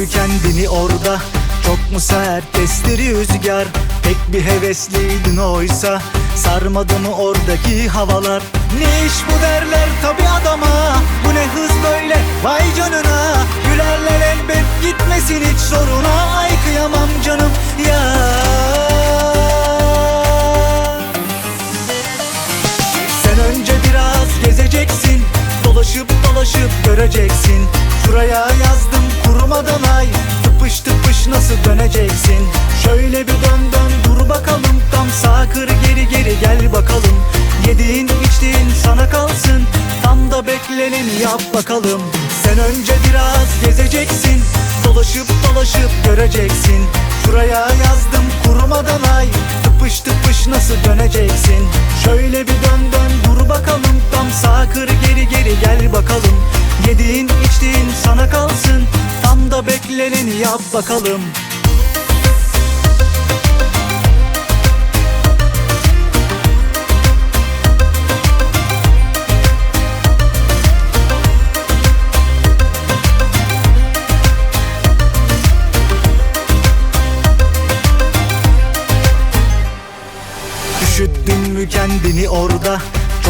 Mü kendini orada? Çok mu sert esti rüzgar? Pek bir hevesliydin oysa. Sarmadı mı oradaki havalar? Ne iş bu derler tabi adama? Bu ne hız böyle? Vay canına. Gülerler elbet gitmesin hiç soruna Ay kıyamam canım. Ya. Sen önce biraz gezeceksin. Dolaşıp dolaşıp göreceksin. Şuraya yazdım kurumadan ay Tıpış tıpış nasıl döneceksin? Şöyle bir dön dön dur bakalım. Tam sağ kır geri geri gel bakalım. Yediğin içtiğin sana kalsın. Tam da bekleneni yap bakalım. Sen önce biraz gezeceksin. Dolaşıp dolaşıp göreceksin. Şuraya yazdım kurumadan ay. Tıpış tıpış nasıl döneceksin? Şöyle bir dön dön dur bakalım sağ kır geri geri gel bakalım. Yediğin içtiğin sana kalsın. Tam da bekleneni yap bakalım. Üşüttün mü kendini orada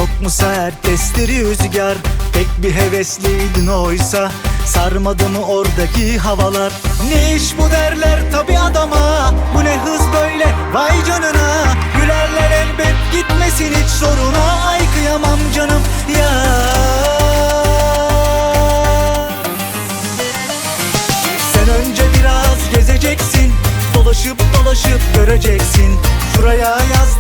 Çok mu sert esti rüzgar? Pek bir hevesliydin oysa. Sarmadı mı oradaki havalar? Ne iş bu derler tabi adama? Bu ne hız böyle? Vay canına. Gülerler elbet gitmesin hiç soruna Ay kıyamam canım. Ya. Sen önce biraz gezeceksin. Dolaşıp dolaşıp göreceksin. Şuraya yazdım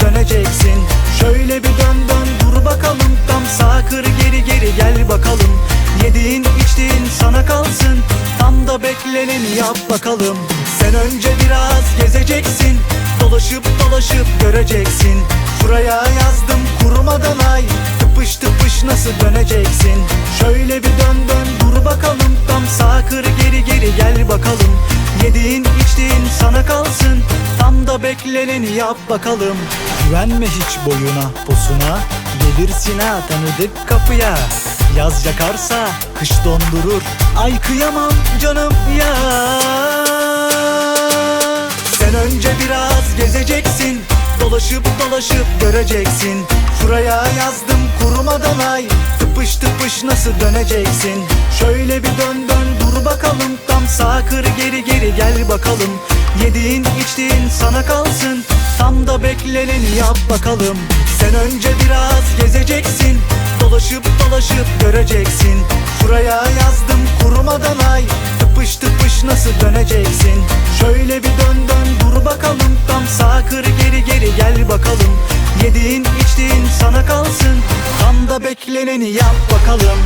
döneceksin. Şöyle bir dön dön dur bakalım. Tam sağ kır geri geri gel bakalım. Yediğin içtiğin sana kalsın. Tam da bekleneni yap bakalım. Sen önce biraz gezeceksin. Dolaşıp dolaşıp göreceksin. Şuraya yazdım kurumadan ay. Tıpış tıpış nasıl döneceksin? Şöyle bir dön dön dur bakalım. Tam sağ kır geri geri gel bakalım. Yediğin içtiğin sana kalsın. Tam da bekleneni yap bakalım. Güvenme hiç boyuna posuna. Gelirsin ha tanıdık kapıya. Yaz yakarsa kış dondurur. Ay kıyamam canım ya. Sen önce biraz gezeceksin. Dolaşıp dolaşıp göreceksin. Şuraya yazdım kurumadan ay Tıpış tıpış nasıl döneceksin? Şöyle bir dön dön dur bakalım. Tam sağ kır geri geri gel bakalım. Yediğin içtiğin sana kalsın. Tam da bekleneni yap bakalım. Sen önce biraz gezeceksin. Dolaşıp dolaşıp göreceksin. Şuraya yazdım kurumadan ay. Tıpış tıpış nasıl döneceksin? Şöyle bir dön dön dur bakalım. Tam sağ kır geri geri gel bakalım Bekleneni yap bakalım